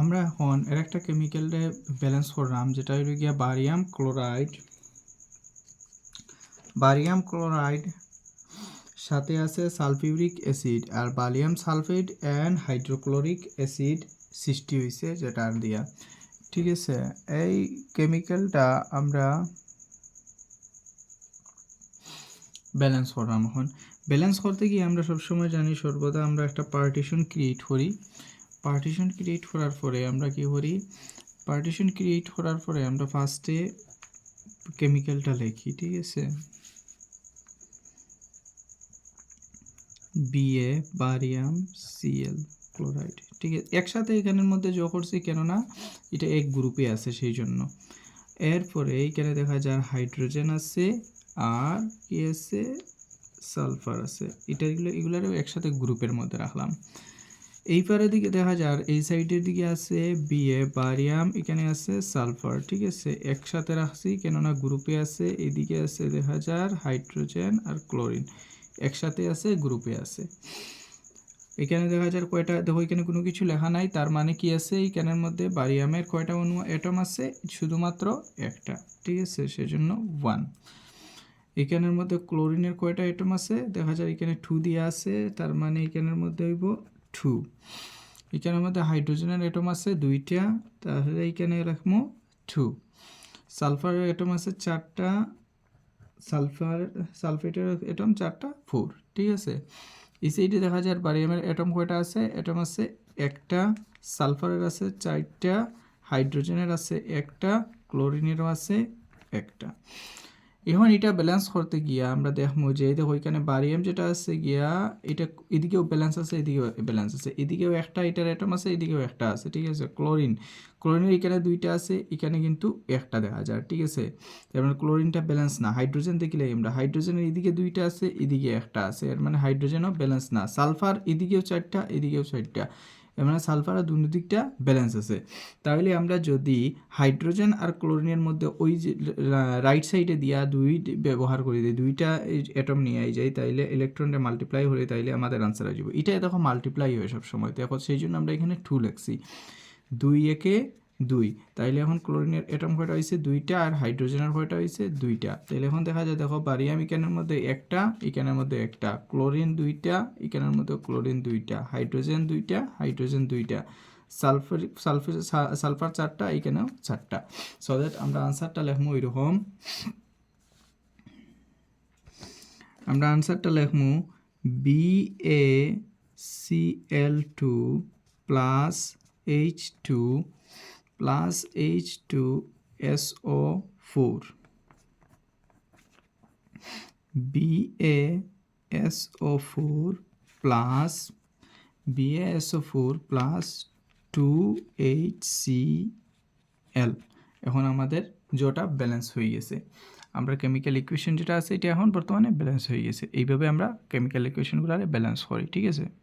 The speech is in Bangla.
আমরা এখন এর একটা কেমিক্যালে ব্যালেন্স করলাম, যেটা হইল গিয়া বারিয়াম ক্লোরাইড বারিয়াম ক্লোরাইড সাথে আছে sulphuric acid R barium sulphate and hydrochloric acid সৃষ্টি হয়েছে যেটা দিয়া। ঠিক আছে, এই কেমিক্যালটা আমরা ব্যালেন্স করলাম এখন। ব্যালেন্স করতে গিয়ে আমরা সবসময় জানি সর্বদা আমরা একটা পার্টিশন ক্রিয়েট করি। পার্টিশন ক্রিয়েট করার পরে আমরা কি করি? পার্টিশন ক্রিয়েট করার পরে আমরা ফার্স্টে কেমিক্যালটা লিখি, ঠিক আছে? বিএ বারিয়াম সিএল ক্লোরাইড ঠিক আছে? একসাথে এখানের মধ্যে যোগ করছি কেননা এটা এক গ্রুপে আছে সেই জন্য এরপরে এইখানে দেখা যায় হাইড্রোজেন আছে আর কি আছে? সালফার আছে। এটা এগুলো, এগুলারও একসাথে গ্রুপের মধ্যে রাখলাম। এই পারের দিকে দেখা যার এই সাইডের দিকে আছে বিএ বারিয়াম এখানে আছে সালফার, ঠিক আছে? একসাথে রাখছি, কেননা গ্রুপে আছে, এদিকে আছে দেখা যার হাইড্রোজেন আর ক্লোরিন, একসাথে আছে গ্রুপে আছে। এখানে দেখা যার কয়টা, দেখো এখানে কোনো কিছু লেখা নাই, তার মানে কি আছে? এইখানের মধ্যে বারিয়ামের কয়টা অনু অ্যাটম আছে? শুধুমাত্র একটা, ঠিক আছে? সেজন্য ওয়ান এখানের মধ্যে ক্লোরিনের কয়টা অ্যাটম আছে? দেখা যায় এখানে টু দিয়ে আছে, তার মানে এখানের মধ্যে হইব টু এখানের মধ্যে হাইড্রোজেনের অ্যাটম আছে দুইটা, তাহলে এইখানে রাখব টু সালফারের অ্যাটম আছে চারটা সালফার সালফেটের অ্যাটম চারটা ফোর ঠিক আছে? এই সাইডে দেখা যায় বারিয়ামের অ্যাটম কয়টা আছে? অ্যাটম আছে একটা সালফারের আছে চারটা হাইড্রোজেনের আছে একটা ক্লোরিনেরও আছে একটা। এখন এটা ব্যালেন্স করতে গিয়া আমরা দেখব যে দেখো এখানে বারিয়াম যেটা আছে গিয়া, এটা এদিকেও ব্যালেন্স আছে, এদিকেও ব্যালেন্স আছে। এদিকেও একটা এটার অ্যাটম আছে, এদিকেও একটা আছে, ঠিক আছে? ক্লোরিন ক্লোরিনের এখানে দুইটা আছে, এখানে কিন্তু একটা দেখা যায়, ঠিক আছে? তার মানে ক্লোরিনটা ব্যালেন্স না। হাইড্রোজেন দেখলে আমরা হাইড্রোজেনের এদিকে দুইটা আছে, এদিকে একটা আছে। এর মানে হাইড্রোজেনও ব্যালেন্স না। সালফার এদিকেও চারটা এদিকেও চারটা। মানে সালফার আর দুর্নীতিকটা ব্যালেন্স আছে। তাহলে আমরা যদি হাইড্রোজেন আর ক্লোরিনের মধ্যে ওই যে রাইট সাইডে দিয়া দুই ব্যবহার করে দিই, দুইটা অ্যাটম নিয়ে আই যাই, তাইলে ইলেকট্রনটা মাল্টিপ্লাই হলে তাইলে আমাদের আনসার আসবে। এটা দেখো মাল্টিপ্লাই হয় সব সময় দেখো সেই জন্য আমরা এখানে টু লেখছি। দুই একে দুই। তাইলে এখন ক্লোরিনের অ্যাটম কয়টা হয়েছে দুইটা আর হাইড্রোজেনের কয়টা হয়েছে দুইটা। তাইলে এখন দেখা যায়, দেখো বারিয়াম ইকানের মধ্যে একটা, ইকানের মধ্যে একটা। ক্লোরিন দুইটা, ইকানের মধ্যে ক্লোরিন দুইটা। হাইড্রোজেন দুইটা হাইড্রোজেন দুইটা। সালফার সালফার সালফার চারটা এখানেও চারটা। সো দ্যাট আমরা আনসারটা লিখব এরকম আমরা আনসারটা লিখব B A C L two plus H two plus H two A S O four plus plus two H L. এখন আমাদের জোটা ব্যালেন্স হয়ে গেছে। আমরা কেমিক্যাল ইকুয়েশন যেটা আছে, এটা এখন বর্তমানে ব্যালেন্স হয়ে গেছে। এইভাবে আমরা কেমিক্যাল ইকুয়েশনগুলো ব্যালেন্স করি, ঠিক আছে?